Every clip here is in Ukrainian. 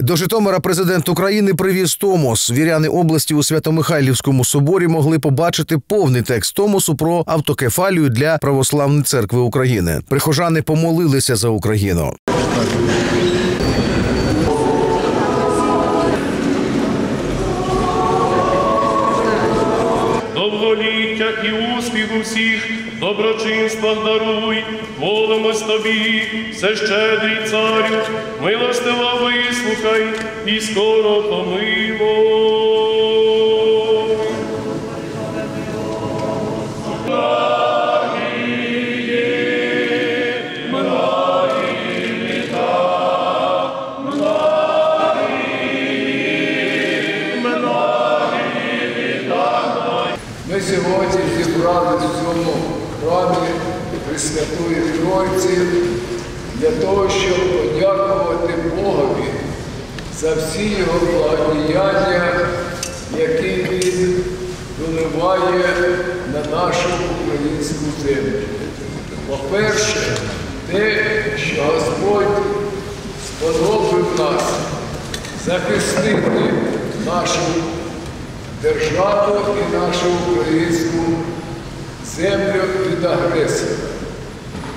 До Житомира президент України привіз Томос. Віряни області у Свято-Михайлівському соборі могли побачити повний текст Томосу про автокефалію для православної церкви України. Прихожани помолилися за Україну. довголіття і успіх у всіх доброчинствах даруй, молимось тобі, всещедрий царю, милостиво вислухай і скоро помилуй. Ми сьогодні зібрались в цьому храмі Пресвятої Тройці для того, щоб подякувати Богові за всі його благодіяння, які він доливає на нашу українську землю. По-перше, те, що Господь сподобав нас захистити нашу державу і нашу українську землю від агресора.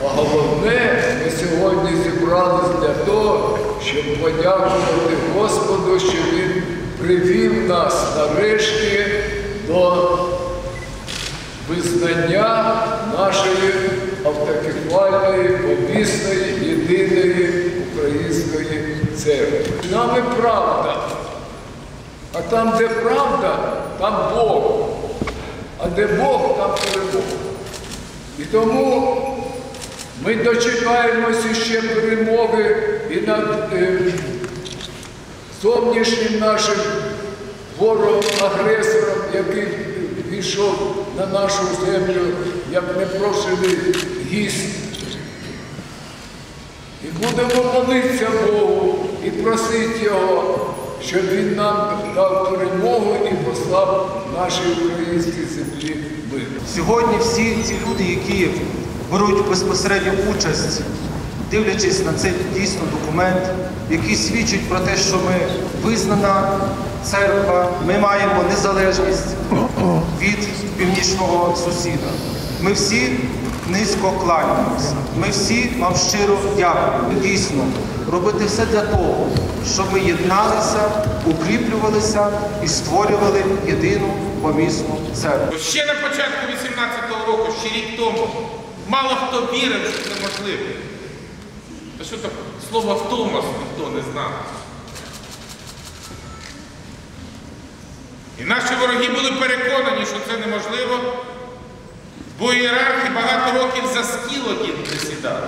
А головне, сьогодні зібрались для того, щоб подякувати Господу, що Він привів нас нарешті до визнання нашої автокефальної, помісної, єдиної української церкви. З нами правда. А там, де правда, там Бог. А де Бог, там перемога. І тому ми дочекаємося ще перемоги і над е, зовнішнім нашим ворогом-агресором, який війшов на нашу землю як непрошений гість. І будемо молитися Богу і просити Його, щоб Він нам дав перемогу і послав нашій українській землі мир. Сьогодні всі ці люди, які беруть безпосередню участь, дивлячись на цей дійсно документ, який свідчить про те, що ми визнана церква, ми маємо незалежність від північного сусіда. Ми всі низько кланяємося. Ми всі вам щиро дякуємо. Дійсно, робити все для того, щоб ми єдналися, укріплювалися і створювали єдину помісну церкву. Ще на початку 18-го року, ще рік тому, мало хто вірив, що це можливо. Та що таке слово Томас ніхто не знав. І наші вороги були переконані, що це неможливо, бо ієрархи багато років за стіл один присідали.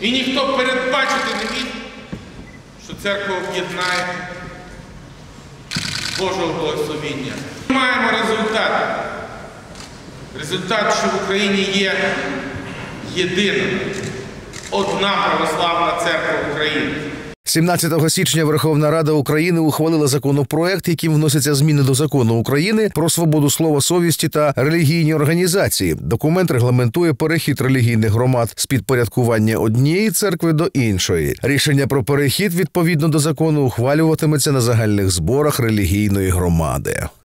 І ніхто передбачити не міг, що церква об'єднає Божого благословіння. Ми маємо результат. Результат, що в Україні є єдина, одна православна церква України. 17 січня Верховна Рада України ухвалила законопроект, яким вносяться зміни до закону України про свободу слова совісті та релігійні організації. Документ регламентує перехід релігійних громад з підпорядкування однієї церкви до іншої. Рішення про перехід відповідно до закону ухвалюватиметься на загальних зборах релігійної громади.